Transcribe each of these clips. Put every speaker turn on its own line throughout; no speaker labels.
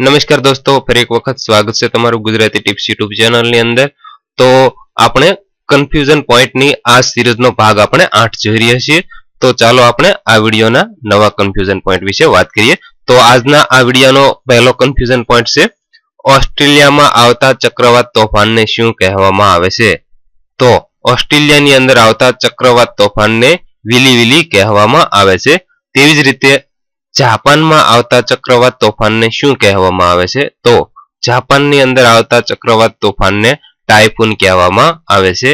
નમસ્કાર દોસ્તો, ફરી એક વખત સ્વાગત છે તમારું ગુજરાતી ટિપ્સ યુટ્યુબ ચેનલની અંદર. તો આપણે કન્ફ્યુઝન પોઈન્ટની આ સિરીઝનો ભાગ આપણે આઠ જોઈ રહ્યા છીએ. તો ચાલો આપણે આ વિડીયોના નવા કન્ફ્યુઝન પોઈન્ટ વિશે વાત કરીએ. તો આજના આ વિડીયોનો પહેલો કન્ફ્યુઝન પોઈન્ટ છે, ઓસ્ટ્રેલિયામાં આવતા ચક્રવાત તોફાનને શું કહેવામાં આવે છે? તો ઓસ્ટ્રેલિયાની અંદર આવતા ચક્રવાત તોફાનને વિલી વિલી કહેવામાં આવે છે. તેવી જ રીતે જાપાનમાં આવતા ચક્રવાત તોફાનને શું કહેવામાં આવે છે? તો જાપાનની અંદર આવતા ચક્રવાત તોફાનને ટાઇફૂન કહેવામાં આવે છે.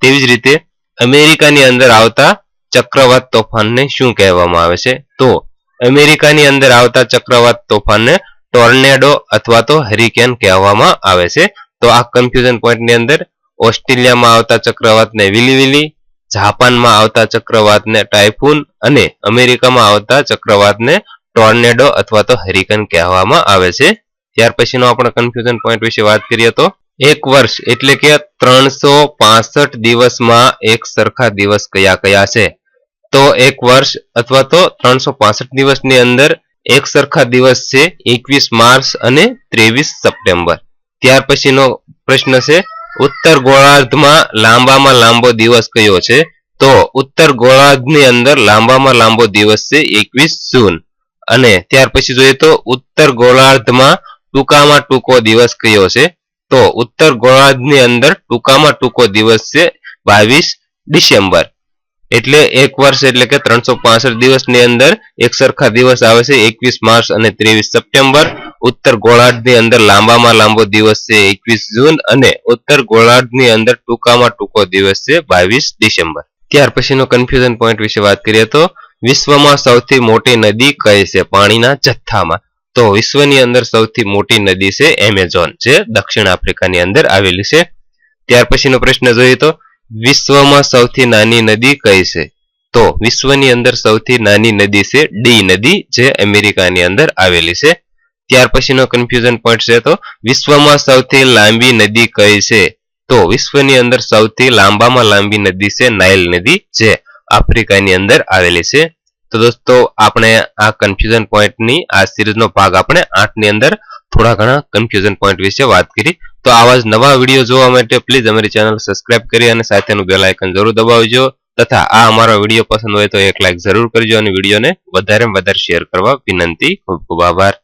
તેવી જ રીતે અમેરિકાની અંદર આવતા ચક્રવાત તોફાનને શું કહેવામાં આવે છે? તો અમેરિકાની અંદર આવતા ચક્રવાત તોફાનને ટોર્નેડો અથવા તો હરિકેન કહેવામાં આવે છે. તો આ કન્ફ્યુઝન પોઈન્ટની અંદર ઓસ્ટ્રેલિયામાં આવતા ચક્રવાતને વિલી વિલી જાપાનમાં આવતા ચક્રવાતને ટાઇફૂન અને અમેરિકામાં આવતા ચક્રવાતને ટોર્નેડો અથવા તો હેરિકન કહેવામાં આવે છે. ત્યાર પછીનો આપણે કન્ફ્યુઝન પોઈન્ટ વિશે વાત કરીએ તો એક વર્ષ એટલે કે ત્રણસો પાસઠ દિવસમાં એક સરખા દિવસ કયા કયા છે? તો એક વર્ષ અથવા તો ત્રણસો પાસઠ દિવસની અંદર એક સરખા દિવસ છે એકવીસ માર્ચ અને ત્રેવીસ સપ્ટેમ્બર. ત્યાર પછીનો પ્રશ્ન છે ઉત્તર ગોળાર્ધમાં લાંબામાં લાંબો દિવસ કયો છે? તો ઉત્તર ગોળાર્ધની અંદર લાંબામાં લાંબો દિવસ છે એકવીસ જૂન. અને ત્યાર પછી જોઈએ તો ઉત્તર ગોળાર્ધમાં ટૂંકામાં ટૂંકો દિવસ કયો છે? તો ઉત્તર ગોળાર્ધની અંદર ટૂંકામાં ટૂંકો દિવસ છે બાવીસ ડિસેમ્બર. એટલે એક વર્ષ એટલે કે ત્રણસો દિવસની અંદર એક સરખા દિવસ આવે છે, એકવીસ માર્ચ અને ત્રેવીસ સપ્ટેમ્બર. ઉત્તર ગોળાર્ધની અંદર લાંબામાં લાંબો દિવસ છે, એકવીસ જૂન અને ઉત્તર ગોળાર્ધની અંદર ટૂંકામાં ટૂંકો દિવસ છે, બાવીસ ડિસેમ્બર. ત્યાર પછીનો કન્ફ્યુઝન પોઈન્ટ વિશે વાત કરીએ તો, વિશ્વમાં સૌથી મોટી નદી કઈ છે? પાણીના જથ્થામાં. તો વિશ્વની અંદર સૌથી મોટી નદી છે એમેઝોન, જે દક્ષિણ આફ્રિકાની અંદર આવેલી છે. ત્યાર પછીનો પ્રશ્ન જોઈએ તો વિશ્વમાં સૌથી નાની નદી કઈ છે? તો વિશ્વની અંદર સૌથી નાની નદી છે ડી નદી, જે અમેરિકાની અંદર આવેલી છે. ત્યાર પછીનો કન્ફ્યુઝન પોઈન્ટ છે તો વિશ્વમાં સૌથી લાંબી નદી કઈ છે? તો વિશ્વની અંદર સૌથી લાંબામાં લાંબી નદી છે નાઇલ નદી, જે આફ્રિકાની અંદર આવેલી છે. તો દોસ્તો, આપણે આ કન્ફ્યુઝન પોઈન્ટની આ સિરીઝનો ભાગ આપણે આઠની અંદર થોડા ઘણા કન્ફ્યુઝન પોઈન્ટ વિશે વાત કરી. તો આવા જ નવા વીડિયો જોવા માટે પ્લીઝ અમારી ચેનલ સબસ્ક્રાઇબ કરી અને સાથેનું બેલ આઇકન જરૂર દબાવજો. તથા આ અમારો વીડિયો પસંદ હોય તો એક લાઇક જરૂર કરજો અને વિડીયોને વધારે વધારે શેર કરવા વિનંતી. ખૂબ ખૂબ આભાર.